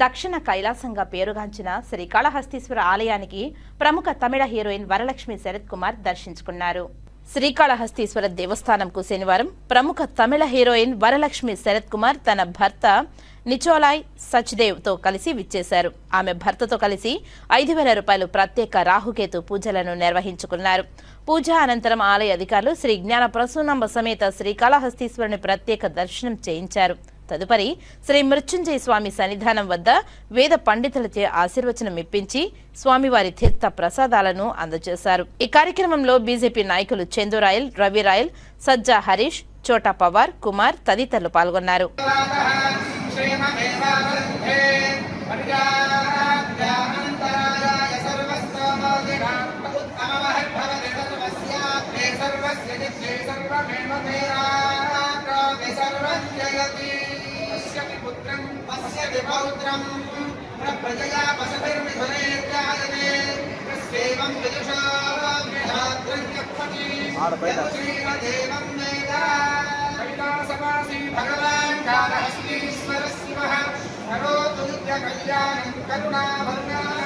దక్షిణ కైలాసంగా పేరుగాంచిన శ్రీకాళహస్తీశ్వర ఆలయానికి ప్రముఖ తమిళ హీరోయిన్ వరలక్ష్మి శరత్ కుమార్ దర్శించుకున్నారు. శ్రీకాళహస్తీశ్వర దేవస్థానంకు శనివారం ప్రముఖ తమిళ హీరోయిన్ వరలక్ష్మి శరత్ కుమార్ తన భర్త నిచోలాయ్ సచ్దేవ్తో కలిసి విచ్చేశారు. ఆమె భర్తతో కలిసి ఐదు వేల రూపాయలు ప్రత్యేక రాహుకేతు పూజలను నిర్వహించుకున్నారు. పూజ అనంతరం ఆలయ అధికారులు శ్రీ జ్ఞాన ప్రసూనంబ సమేత శ్రీకాళహస్తీశ్వరుని ప్రత్యేక దర్శనం చేయించారు. తదుపరి శ్రీ మృత్యుంజయ స్వామి సన్నిధానం వద్ద వేద పండితులచే ఆశీర్వచనం ఇప్పించి స్వామివారి తీర్థ ప్రసాదాలను అందజేశారు ఈ కార్యక్రమంలో బీజేపీ నాయకులు చందురాయల్ రవిరాయల్ సజ్జా హరీష్ చోటా పవార్ కుమార్ తదితరులు పాల్గొన్నారు क्षेममेवावरुन्धे परिजात्यानन्तरायाय सर्वस्तोमोदिनाम् उत्तममहद्भवति सर्वस्याप्ते सर्वस्य जित्ते सर्वमेव मेराप्नोति सर्वं जयति पश्यति पुत्रम् पश्यति पौत्रम् प्रप्रजया पशुभिर्मिथुनैर्जायते तस्यैवं विदुषा श्रीमदेवं वेदा। कैलासवासी भगवान् कालहस्तीश्वरः करोतु नित्यकल्याणं करुणाभर्गा